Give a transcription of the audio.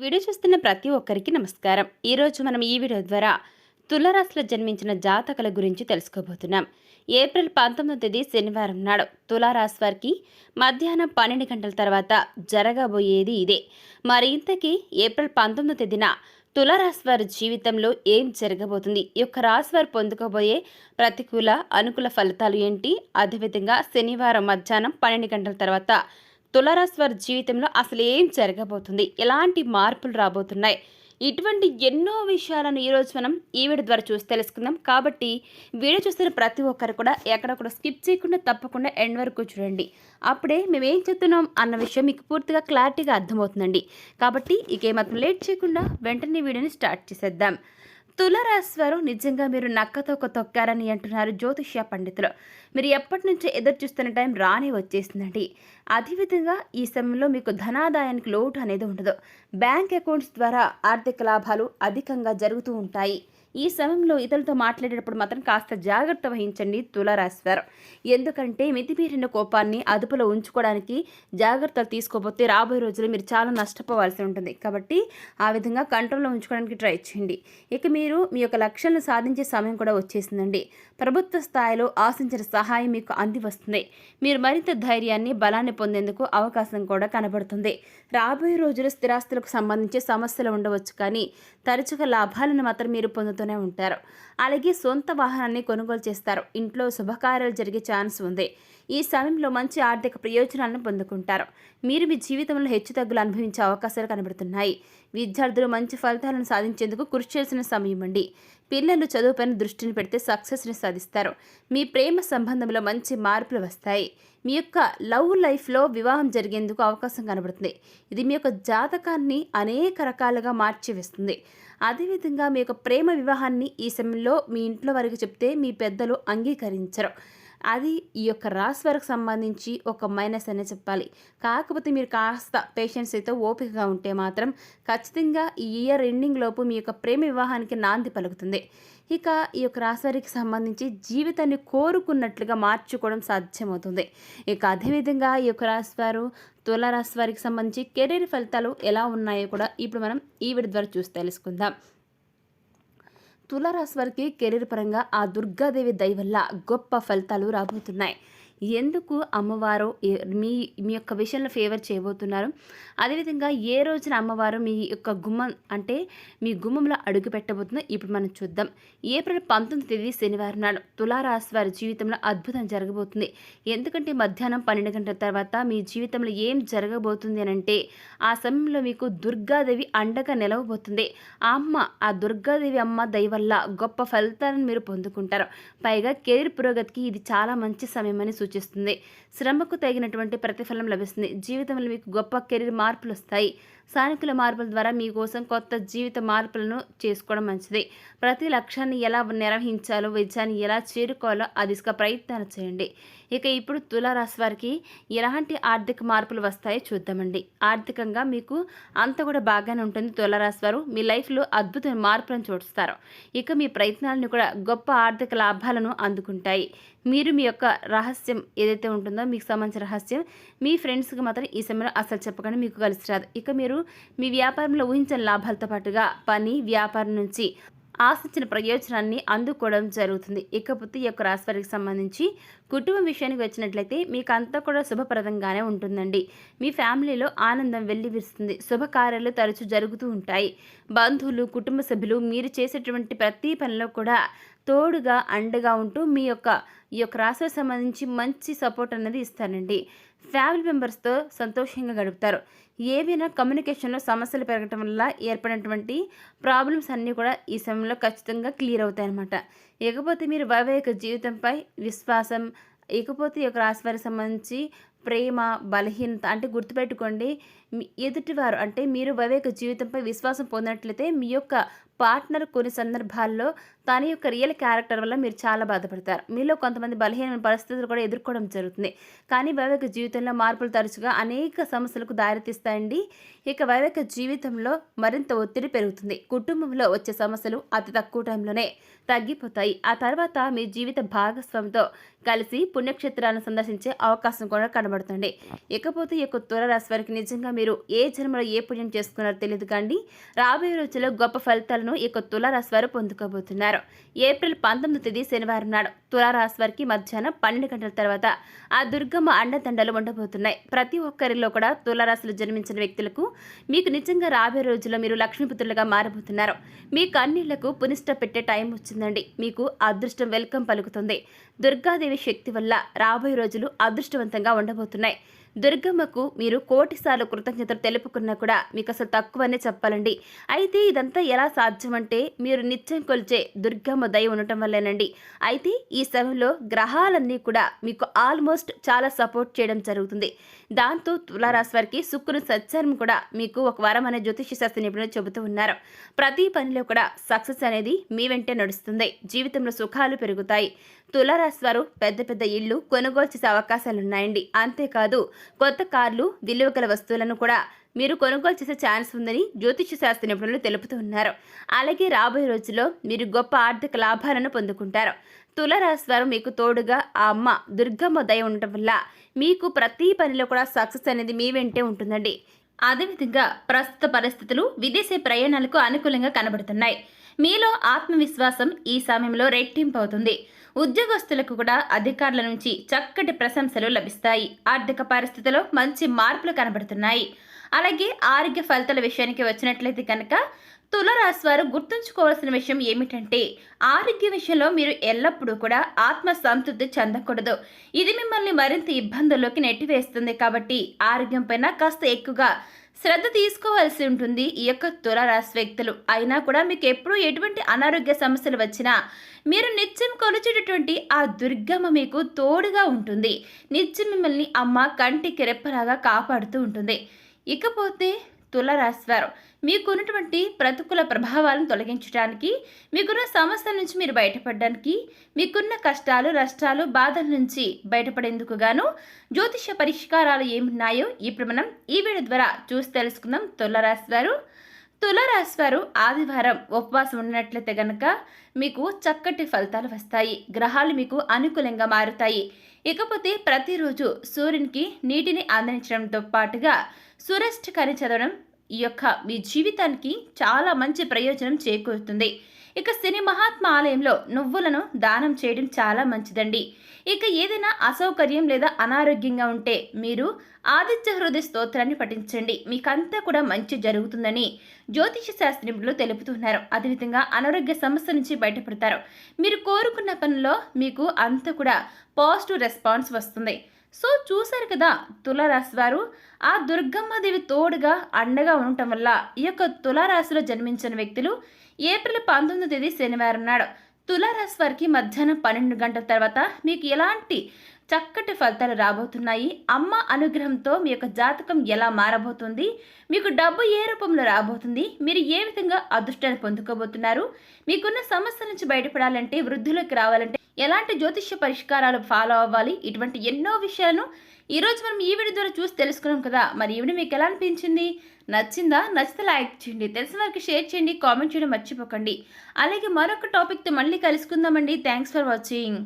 Video చూస్తున్న ప్రతి ఒక్కరికి నమస్కారం. ఈరోజు మనం ఈ వీడియో ద్వారా తులరాశిలో జన్మించిన జాతకల గురించి తెలుసుకోబోతున్నాం. ఏప్రిల్ పంతొమ్మిదో తేదీ శనివారం నాడు తులారాశి వారికి మధ్యాహ్నం పన్నెండు గంటల తర్వాత జరగబోయేది ఇదే. మరి ఇంతకీ ఏప్రిల్ పంతొమ్మిదో తేదీన తులారాశి వారి జీవితంలో ఏం జరగబోతుంది? ఈ యొక్క రాశి వారు పొందుకోబోయే ప్రతికూల అనుకూల ఫలితాలు ఏంటి? అదేవిధంగా శనివారం మధ్యాహ్నం పన్నెండు గంటల తర్వాత తులారాశి వారి జీవితంలో అసలు ఏం జరగబోతుంది? ఎలాంటి మార్పులు రాబోతున్నాయి? ఇటువంటి ఎన్నో విషయాలను ఈరోజు మనం ఈ వీడియో ద్వారా చూసి తెలుసుకుందాం. కాబట్టి వీడియో చూస్తున్న ప్రతి ఒక్కరు కూడా ఎక్కడ స్కిప్ చేయకుండా తప్పకుండా ఎండ్ వరకు చూడండి. అప్పుడే మేము ఏం చెప్తున్నాం అన్న విషయం మీకు పూర్తిగా క్లారిటీగా అర్థమవుతుందండి. కాబట్టి ఇక ఏమాత్రం లేట్ చేయకుండా వెంటనే వీడియోని స్టార్ట్ చేసేద్దాం. తులరాశివారు నిజంగా మీరు నక్కతో ఒక తొక్కారని అంటున్నారు జ్యోతిష్య పండితులు. మీరు ఎప్పటి నుంచో ఎదురు చూస్తున్న టైం రానే వచ్చేసిందండి. అదేవిధంగా ఈ సమయంలో మీకు ధనాదాయానికి లోటు అనేది ఉండదు. బ్యాంక్ అకౌంట్స్ ద్వారా ఆర్థిక లాభాలు అధికంగా జరుగుతూ ఉంటాయి. ఈ సమయంలో ఇతరులతో మాట్లాడేటప్పుడు మాత్రం కాస్త జాగ్రత్త వహించండి తులారాశివారు. ఎందుకంటే మితిమీరిన కోపాన్ని అదుపులో ఉంచుకోవడానికి జాగ్రత్తలు తీసుకోకపోతే రాబోయే రోజుల్లో మీరు చాలా నష్టపోవాల్సి ఉంటుంది. కాబట్టి ఆ విధంగా కంట్రోల్లో ఉంచుకోవడానికి ట్రై చేయండి. ఇక మీరు మీ యొక్క లక్ష్యాలను సాధించే సమయం కూడా వచ్చేసిందండి. ప్రభుత్వ స్థాయిలో ఆశించిన సహాయం మీకు అంది వస్తుంది. మీరు మరింత ధైర్యాన్ని బలాన్ని పొందేందుకు అవకాశం కూడా కనబడుతుంది. రాబోయే రోజులు స్థిరాస్తులకు సంబంధించి సమస్యలు ఉండవచ్చు కానీ తరచుగా లాభాలను మాత్రం మీరు పొందుతూనే ఉంటారు. అలాగే సొంత వాహనాన్ని కొనుగోలు చేస్తారు. ఇంట్లో శుభకార్యాలు జరిగే ఛాన్స్ ఉంది. ఈ సమయంలో మంచి ఆర్థిక ప్రయోజనాలను పొందుకుంటారు. మీరు మీ జీవితంలో హెచ్చుతగ్గులు అనుభవించే అవకాశాలు కనబడుతున్నాయి. విద్యార్థులు మంచి ఫలితాలను సాధించేందుకు కృషి చేసిన సమయం అండి. పిల్లలు చదువుపైన దృష్టిని పెడితే సక్సెస్ని సాధిస్తారు. మీ ప్రేమ సంబంధంలో మంచి మార్పులు వస్తాయి. మీ యొక్క లవ్ లైఫ్లో వివాహం జరిగేందుకు అవకాశం కనబడుతుంది. ఇది మీ యొక్క జాతకాన్ని అనేక రకాలుగా మార్చివేస్తుంది. అదేవిధంగా మీ యొక్క ప్రేమ వివాహాన్ని ఈ సమయంలో మీ ఇంట్లో వారికి చెప్తే మీ పెద్దలు అంగీకరించరు. అది ఈ యొక్క రాశి వారికి సంబంధించి ఒక మైనస్ అనే చెప్పాలి. కాకపోతే మీరు కాస్త పేషెన్స్ అయితే ఓపికగా ఉంటే మాత్రం ఖచ్చితంగా ఈ ఇయర్ ఎండింగ్ లోపు మీ యొక్క ప్రేమ వివాహానికి నాంది పలుకుతుంది. ఇక ఈ యొక్క రాశివారికి సంబంధించి జీవితాన్ని కోరుకున్నట్లుగా మార్చుకోవడం సాధ్యమవుతుంది. ఇక అదేవిధంగా ఈ యొక్క రాశివారు తులారాశి వారికి సంబంధించి కెరీర్ ఫలితాలు ఎలా ఉన్నాయో కూడా ఇప్పుడు మనం ఈ వీడియో ద్వారా చూసి తెలుసుకుందాం. తులారాశి వారికి కెరీర్ పరంగా ఆ దుర్గాదేవి దయ వల్ల గొప్ప ఫలితాలు రాబోతున్నాయి. ఎందుకు అమ్మవారు మీ మీ యొక్క విషయంలో ఫేవర్ చేయబోతున్నారు? అదేవిధంగా ఏ రోజున అమ్మవారు మీ యొక్క గుమ్మం అంటే మీ గుమ్మంలో అడుగు పెట్టబోతుందో ఇప్పుడు మనం చూద్దాం. ఏప్రిల్ పంతొమ్మిది తేదీ శనివారం నాడు తులారాశి వారి జీవితంలో అద్భుతం జరగబోతుంది. ఎందుకంటే మధ్యాహ్నం పన్నెండు గంటల తర్వాత మీ జీవితంలో ఏం జరగబోతుంది అని అంటే ఆ సమయంలో మీకు దుర్గాదేవి అండగా నిలవబోతుంది. ఆ అమ్మ ఆ దుర్గాదేవి అమ్మ దయవల్ల గొప్ప ఫలితాలను మీరు పొందుకుంటారు. పైగా కెరీర్ పురోగతికి ఇది చాలా మంచి సమయం అని సూచిస్తుంది. శ్రమకు తగినటువంటి ప్రతిఫలం లభిస్తుంది. జీవితంలో మీకు గొప్ప కెరీర్ మార్పులు వస్తాయి సానుకూల మార్పుల ద్వారా మీకోసం కొత్త జీవిత మార్పులను చేసుకోవడం మంచిది. ప్రతి లక్ష్యాన్ని ఎలా నిర్వహించాలో విజయాన్ని ఎలా చేరుకోవాలో ఆ దిశగా ప్రయత్నాలు చేయండి. ఇక ఇప్పుడు తులారాశి వారికి ఎలాంటి ఆర్థిక మార్పులు వస్తాయో చూద్దామండి. ఆర్థికంగా మీకు అంత కూడా బాగానే ఉంటుంది తులారాశి వారు. మీ లైఫ్లో అద్భుతమైన మార్పులను చూస్తారు. ఇక మీ ప్రయత్నాలను కూడా గొప్ప ఆర్థిక లాభాలను అందుకుంటాయి. మీరు మీ యొక్క రహస్యం ఏదైతే ఉంటుందో మీకు సంబంధించిన రహస్యం మీ ఫ్రెండ్స్కి మాత్రం ఈ సమయంలో అసలు చెప్పకుండా మీకు కలిసి రాదు. ఇక మీరు మీ వ్యాపారంలో ఊహించిన లాభాలతో పాటుగా పని వ్యాపారం నుంచి ఆశించిన ప్రయోజనాన్ని అందుకోవడం జరుగుతుంది. ఇకపోతే ఈ యొక్క రాశివారికి సంబంధించి కుటుంబం విషయానికి వచ్చినట్లయితే మీకు అంతా కూడా శుభప్రదంగానే ఉంటుందండి. మీ ఫ్యామిలీలో ఆనందం వెల్లివిరుస్తుంది. శుభకార్యాలు తరచూ జరుగుతూ ఉంటాయి. బంధువులు కుటుంబ సభ్యులు మీరు చేసేటువంటి ప్రతి పనిలో కూడా తోడుగా అండగా ఉంటూ మీ యొక్క ఈ యొక్క రాశికి సంబంధించి మంచి సపోర్ట్ అనేది ఇస్తారండి ఫ్యామిలీ మెంబర్స్తో సంతోషంగా గడుపుతారు. ఏవైనా కమ్యూనికేషన్లో సమస్యలు పెరగటం వల్ల ఏర్పడినటువంటి ప్రాబ్లమ్స్ అన్నీ కూడా ఈ సమయంలో ఖచ్చితంగా క్లియర్ అవుతాయన్నమాట. ఇకపోతే మీరు వైవాహిక జీవితంపై విశ్వాసం ఇకపోతే ఈ యొక్క రాశి వారికి సంబంధించి ప్రేమ బలహీనత అంటే గుర్తుపెట్టుకోండి. ఎదుటివారు అంటే మీరు వైవేక జీవితంపై విశ్వాసం పొందినట్లయితే మీ యొక్క పార్ట్నర్ కొన్ని సందర్భాల్లో తన యొక్క రియల్ క్యారెక్టర్ వల్ల మీరు చాలా బాధపడతారు. మీలో కొంతమంది బలహీనమైన పరిస్థితులు కూడా ఎదుర్కోవడం జరుగుతుంది. కానీ వైవేక జీవితంలో మార్పులు తరచుగా అనేక సమస్యలకు దారితీస్తాయండి. ఇక వైవేక జీవితంలో మరింత ఒత్తిడి పెరుగుతుంది. కుటుంబంలో వచ్చే సమస్యలు అతి తక్కువ టైంలోనే తగ్గిపోతాయి. ఆ తర్వాత మీ జీవిత భాగస్వామితో కలిసి పుణ్యక్షేత్రాలను సందర్శించే అవకాశం కూడా కనబడుతుంది. ఇకపోతే ఈ యొక్క తుల రాశి వారికి నిజంగా మీరు ఏ జన్మలో ఏ పుణ్యం చేసుకున్నారో తెలియదు కానీ రాబోయే రోజుల్లో గొప్ప ఫలితాలను ఈ యొక్క తులారాశి వారు పొందుకోబోతున్నారు. ఏప్రిల్ పంతొమ్మిది తేదీ శనివారం నాడు తులారాశి వారికి మధ్యాహ్నం పన్నెండు గంటల తర్వాత ఆ దుర్గమ్మ అండదండలు ఉండబోతున్నాయి. ప్రతి ఒక్కరిలో కూడా తులారాశిలో జన్మించిన వ్యక్తులకు మీకు నిజంగా రాబోయే రోజుల్లో మీరు లక్ష్మీపుత్రులుగా మారబోతున్నారు. మీ కన్నీళ్ళకు పునిష్ట పెట్టే టైం వచ్చిందండి. మీకు అదృష్టం వెల్కమ్ పలుకుతుంది. దుర్గాదేవి శక్తి వల్ల రాబోయే రోజులు అదృష్టవంతంగా ఉండబోతున్నాయి. దుర్గమ్మకు మీరు కోటిసార్లు కృతజ్ఞతలు తెలుపుకున్నా కూడా మీకు అసలు తక్కువనే చెప్పాలండి. అయితే ఇదంతా ఎలా సాధ్యమంటే మీరు నిత్యం కొలిచే దుర్గమ్మ దయ ఉండటం వల్లేనండి. అయితే ఈ సమయంలో గ్రహాలన్నీ కూడా మీకు ఆల్మోస్ట్ చాలా సపోర్ట్ చేయడం జరుగుతుంది. దాంతో తులారాశి వారికి శుక్రుని సత్యారం కూడా మీకు ఒక వరం అనే జ్యోతిష శాస్త్ర నిపుణులు చెబుతూ ఉన్నారు. ప్రతి పనిలో కూడా సక్సెస్ అనేది మీ వెంటే నడుస్తుంది. జీవితంలో సుఖాలు పెరుగుతాయి. తులారాశి వారు పెద్ద పెద్ద ఇళ్ళు కొనుగోలు చేసే అవకాశాలు ఉన్నాయండి అంతేకాదు కొత్త కార్లు విలువ గల వస్తువులను కూడా మీరు కొనుగోలు చేసే ఛాన్స్ ఉందని జ్యోతిష్య శాస్త్ర నిపుణులు తెలుపుతున్నారు అలాగే రాబోయే రోజుల్లో మీరు గొప్ప ఆర్థిక లాభాలను పొందుకుంటారు. తులరాశి వారు మీకు తోడుగా ఆ అమ్మ దుర్గమ్మ దయ ఉండటం వల్ల మీకు ప్రతి పనిలో కూడా సక్సెస్ అనేది మీ వెంటే ఉంటుందండి. అదేవిధంగా ప్రస్తుత పరిస్థితులు విదేశీ ప్రయాణాలకు అనుకూలంగా కనబడుతున్నాయి. మీలో ఆత్మవిశ్వాసం ఈ సమయంలో రెట్టింపు అవుతుంది ఉద్యోగస్తులకు కూడా అధికారుల నుంచి చక్కటి ప్రశంసలు లభిస్తాయి. ఆర్థిక పరిస్థితిలో మంచి మార్పులు కనబడుతున్నాయి. అలాగే ఆరోగ్య ఫలితాల విషయానికి వచ్చినట్లయితే కనుక తులరాశి వారు గుర్తుంచుకోవాల్సిన విషయం ఏమిటంటే ఆరోగ్య విషయంలో మీరు ఎల్లప్పుడూ కూడా ఆత్మ సంతృప్తి చెందకూడదు. ఇది మిమ్మల్ని మరింత ఇబ్బందుల్లోకి నెట్టివేస్తుంది కాబట్టి ఆరోగ్యం పైన కాస్త ఎక్కువగా శ్రద్ధ తీసుకోవాల్సి ఉంటుంది ఈ యొక్క తులరాశి వ్యక్తులు. అయినా కూడా మీకు ఎప్పుడూ ఎటువంటి అనారోగ్య సమస్యలు వచ్చినా మీరు నిత్యం కొలిచేటటువంటి ఆ దుర్గమ్మ మీకు తోడుగా ఉంటుంది. నిత్యం మిమ్మల్ని అమ్మ కంటికి రెప్పలాగా కాపాడుతూ ఉంటుంది. ఇకపోతే తులరాశివారు మీకున్నటువంటి ప్రతికూల ప్రభావాలను తొలగించడానికి మీకున్న సమస్యల నుంచి మీరు బయటపడడానికి మీకున్న కష్టాలు నష్టాలు బాధల నుంచి బయటపడేందుకు గాను జ్యోతిష పరిష్కారాలు ఏమున్నాయో ఇప్పుడు మనం ఈ వీడియో ద్వారా చూసి తెలుసుకుందాం. తులరాశివారు తులరాశివారు ఆదివారం ఉపవాసం ఉన్నట్లయితే గనక మీకు చక్కటి ఫలితాలు వస్తాయి. గ్రహాలు మీకు అనుకూలంగా మారుతాయి. ఇకపోతే ప్రతిరోజు సూర్యునికి నీటిని అందించడంతో పాటుగా కని చదవడం ఈ యొక్క మీ జీవితానికి చాలా మంచి ప్రయోజనం చేకూరుతుంది. ఇక శని మహాత్మ ఆలయంలో నువ్వులను దానం చేయడం చాలా మంచిదండి. ఇక ఏదైనా అసౌకర్యం లేదా అనారోగ్యంగా ఉంటే మీరు ఆదిత్య హృదయ స్తోత్రాన్ని పఠించండి. మీకంతా కూడా మంచి జరుగుతుందని జ్యోతిష శాస్త్రజ్ఞులు తెలుపుతున్నారు. అదేవిధంగా అనారోగ్య సమస్య నుంచి బయటపడతారు. మీరు కోరుకున్న పనిలో మీకు అంత కూడా పాజిటివ్ రెస్పాన్స్ వస్తుంది. సో చూశారు కదా తులారాశి వారు ఆ దుర్గమ్మదేవి తోడుగా అండగా ఉండటం వల్ల ఈ యొక్క తులారాశిలో జన్మించిన వ్యక్తులు ఏప్రిల్ పంతొమ్మిదో తేదీ శనివారం నాడు. తులారాశి వారికి మధ్యాహ్నం పన్నెండు గంటల తర్వాత మీకు ఎలాంటి చక్కటి ఫలితాలు రాబోతున్నాయి. అమ్మ అనుగ్రహంతో మీ యొక్క జాతకం ఎలా మారబోతుంది? మీకు డబ్బు ఏ రూపంలో రాబోతుంది? మీరు ఏ విధంగా అదృష్టాన్ని పొందుకోబోతున్నారు? మీకున్న సమస్య నుంచి బయటపడాలంటే వృద్ధులకు రావాలంటే ఎలాంటి జ్యోతిష్య పరిష్కారాలు ఫాలో అవ్వాలి? ఇటువంటి ఎన్నో విషయాలను ఈరోజు మనం ఈ వీడియో ద్వారా చూసి తెలుసుకున్నాం కదా. మరి ఈవిడ మీకు ఎలా అనిపించింది? నచ్చిందా? నచ్చితే లైక్ చేయండి. తెలిసిన వారికి షేర్ చేయండి. కామెంట్ చేయడం మర్చిపోకండి. అలాగే మరొక టాపిక్తో మళ్ళీ కలుసుకుందామండి. Thanks for watching.